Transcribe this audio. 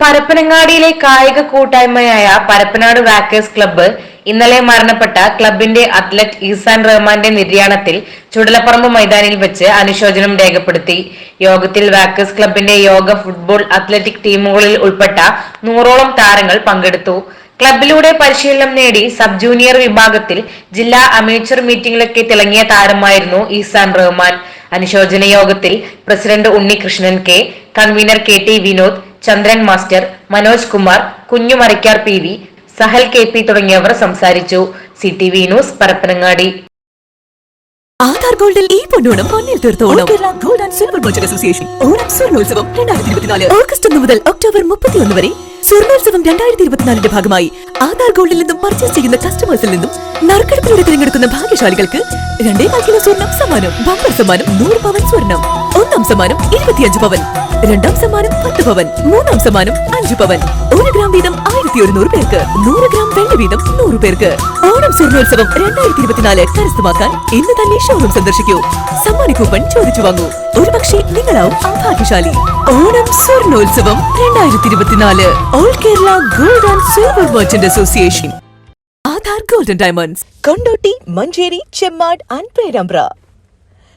പരപ്പനങ്ങാടിയിലെ കായിക കൂട്ടായ്മയായ Parappanad walkers club ഇന്നലെ മരണപ്പെട്ട ക്ലബിന്റെ അത്ലറ്റ് ഈസാൻ റഹ്മാന്റെ നിര്യാണത്തിൽ ചുടലപ്പറമ്പ് മൈതാനിൽ വെച്ച് അനുശോചനം രേഖപ്പെടുത്തി. യോഗത്തിൽ വാക്കേഴ്സ് ക്ലബിന്റെ യോഗ ഫുട്ബോൾ അത്ലറ്റിക് ടീമുകളിൽ ഉൾപ്പെട്ട നൂറോളം താരങ്ങൾ പങ്കെടുത്തു. ക്ലബിലൂടെ പരിശീലനം നേടി സബ് ജൂനിയർ വിഭാഗത്തിൽ ജില്ലാ അമേച്ചർ മീറ്റിംഗിലൊക്കെ തിളങ്ങിയ താരമായിരുന്നു ഈസാൻ റഹ്മാൻ. അനുശോചന യോഗത്തിൽ president Unnikrishnan K convener K T Vinod Chandran master Manoj Kumar Kunhumarikkar P V Sahal K P തുടങ്ങിയവർ സംസാരിച്ചു. C T V news Parappanangadi. Aadhaar ഗോൾഡിൽ ഈ പൊന്നോണം പൊന്നിൽ തീർത്തോണം. Kerala gold and silver merchant association. Onam സ്വർണോത്സവം രണ്ടായിരത്തി ഇരുപത്തിനാല്. August ഒന്ന് മുതൽ October മുപ്പത്തിയൊന്ന് വരെ സ്വർണോത്സവം രണ്ടായിരത്തി ഇരുപത്തിനാലിന്റെ ഭാഗമായി ആധാർ ഗോൾഡിൽ നിന്നും പർച്ചേസ് ചെയ്യുന്ന കസ്റ്റമേഴ്സിൽ നിന്നും നറുക്കെടുപ്പിലൂടെ തിരഞ്ഞെടുക്കുന്ന ഭാഗ്യശാലികൾക്ക് രണ്ടേകാൽ കിലോ സ്വർണം സമ്മാനം ബമ്പർ സമ്മാനം നൂറ് പവൻ സ്വർണം ഒന്നാം സമ്മാനം ഇരുപത്തിയഞ്ച് പവൻ രണ്ടാം സമ്മാനം പത്ത് പവൻ മൂന്നാം സമ്മാനം അഞ്ച് പവൻ. ഒരു ഗ്രാം വീതം ആയിരത്തി ഒരുന്നൂറ് പേർക്ക് നൂറ് ഗ്രാം വെള്ളി വീതം നൂറ് പേർക്ക്. ഓണം സ്വർണോത്സവം രണ്ടായിരത്തി ഇരുപത്തിനാല് കരസ്ഥമാക്കാൻ ഇന്ന് തന്നെ ഷോറൂം സന്ദർശിക്കൂ. സമ്മാന കൂപ്പൺ ചോദിച്ചു വാങ്ങൂ. ഒരുപക്ഷെ നിങ്ങളാവും ഭാഗ്യശാലി ഓണം സ്വർണോത്സവം രണ്ടായിരത്തി ഇരുപത്തിനാല് all Kerala gold and silver merchant association. Aadhaar golden diamonds. Kondotty Manjeri Chemmad and Perambra.